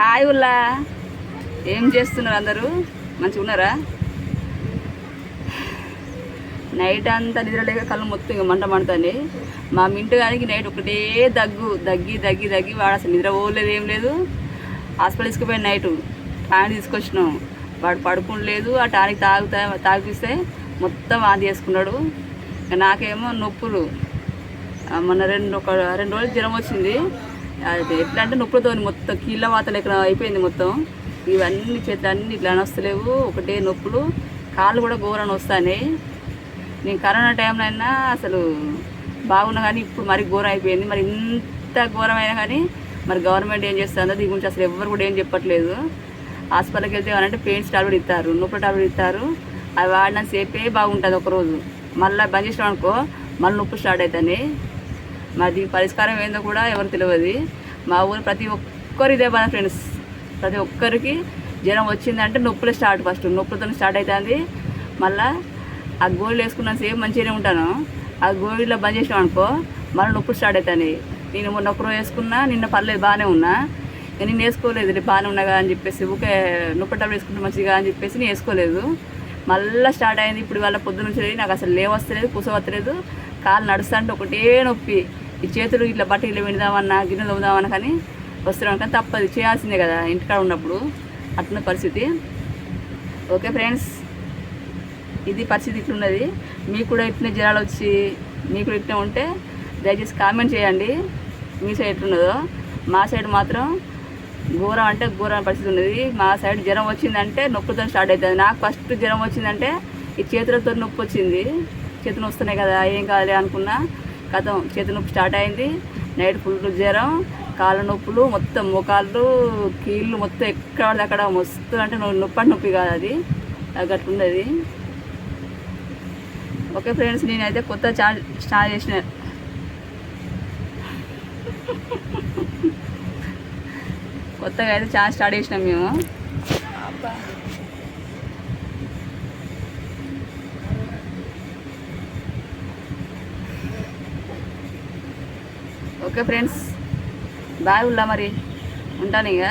Hi ఉల్లా. ఏం చేస్తున్నారు అందరూ? మంచిగా ఉన్నారా? నైట్ అంతా నిద్రలేక కళ్ళు మొత్తం ఇంకా మంట మండుతుంది. మా మింటు గారికి నైట్ ఒకటే దగ్గు దగ్గి దగ్గి దగ్గి వాడు అసలు నిద్ర పోలేదు ఏం లేదు. హాస్పిటల్ తీసుకుపోయాను నైట్ టానిక్ తీసుకొచ్చినాం. వాడు పడుకోలేదు ఆ టానిక్ తాగుతా తాగిపిస్తే మొత్తం వాంతి చేసుకున్నాడు. నాకేమో నొప్పులు. మొన్న రెండు ఒక రెండు రోజులు జ్వరం వచ్చింది. అది ఎట్లా అంటే నొప్పులతో మొత్తం కీళ్ళ వాతలు ఇక్కడ అయిపోయింది మొత్తం. ఇవన్నీ చేతులు అన్నీ ఇట్లా వస్తలేవు ఒకటే నొప్పులు. కాళ్ళు కూడా ఘోరని వస్తాయి నేను కరోనా టైంలో అయినా అసలు బాగున్నా కానీ ఇప్పుడు మరి ఘోరం అయిపోయింది. మరి ఇంత ఘోరమైనా కానీ మరి గవర్నమెంట్ ఏం చేస్తుందో దీని గురించి అసలు ఎవరు కూడా ఏం చెప్పట్లేదు. హాస్పిటల్కి వెళ్తే అంటే పెయిన్స్ టాబ్లెట్ ఇస్తారు. నొప్పుల టాబ్లెట్ ఇస్తారు. అవి వాడిన సేపే బాగుంటుంది ఒకరోజు మళ్ళీ బంద్ చేసినాం అనుకో మళ్ళీ నొప్పులు స్టార్ట్ అవుతుంది మరి దీని పరిష్కారం ఏందో కూడా ఎవరు తెలియదు మా ఊరు ప్రతి ఒక్కరు ఇదే మన ఫ్రెండ్స్ ప్రతి ఒక్కరికి జ్వరం వచ్చిందంటే నొప్పులు స్టార్ట్ ఫస్ట్ నొప్పులతో స్టార్ట్ అవుతుంది మళ్ళీ ఆ గోళీలు వేసుకున్న సేమ్ మంచిగానే ఉంటాను. ఆ గోళీలో బంద్ చేసినాం అనుకో మళ్ళీ నొప్పులు స్టార్ట్ అవుతాయి నేను మొన్న ఒకరోజు వేసుకున్నా నిన్న పర్లేదు బాగానే ఉన్నా. నేను వేసుకోలేదు రేపు బాగానే ఉన్నాగా అని చెప్పేసి ఊకే నొప్పి టాబ్లెట్ వేసుకుంటే మంచిగా అని చెప్పేసి నేను వేసుకోలేదు. మళ్ళీ స్టార్ట్ అయింది. ఇప్పుడు వాళ్ళ పొద్దు నుంచి నాకు అసలు లేవస్తలేదు కూసవస్తలేదు. కాలు నడుస్తుంటే ఒకటే నొప్పి. ఈ చేతులు ఇట్లా బట్ట పెడదామన్నా గిన్నె గిన్నెలు తవ్వుదామన్నా కానీ వస్తున్నాం కానీ తప్పదు. చేయాల్సిందే కదా ఇంటికాడ ఉన్నప్పుడు. అట్ల పరిస్థితి. ఓకే ఫ్రెండ్స్ ఇది పరిస్థితి ఇట్లున్నది. మీకు కూడా ఇట్లనే జ్వరాలు వచ్చి మీకు కూడా ఇట్లనే ఉంటే దయచేసి కామెంట్ చేయండి. మీ సైడ్ ఎట్లున్నదో. మా సైడ్ మాత్రం ఘోరం అంటే ఘోరం పరిస్థితి ఉన్నది. మా సైడ్ జ్వరం వచ్చిందంటే నొప్పులతో స్టార్ట్ అవుతుంది. నాకు ఫస్ట్ జ్వరం వచ్చిందంటే ఈ చేతులతో నొప్పి వచ్చింది. చేతులు వస్తున్నాయి కదా ఏం కాదులే అనుకున్నా కథం. చేతి నొప్పి స్టార్ట్ అయింది. నైట్ ఫుల్ జ్వరం కాళ్ళ నొప్పులు మొత్తం మోకాళ్ళు కీళ్ళు మొత్తం ఎక్కడ అక్కడ మస్తు అంటే నొప్పి అంటే నొప్పి కాదు అది. అట్లుండేది. ఓకే ఫ్రెండ్స్ నేనైతే కొత్త ఛానల్ స్టార్ట్ చేసిన. కొత్తగా అయితే ఛానల్ స్టార్ట్ చేసినాం మేము. ఓకే ఫ్రెండ్స్ బాయ్ ఉల్లా మరి ఉంటాను ఇక.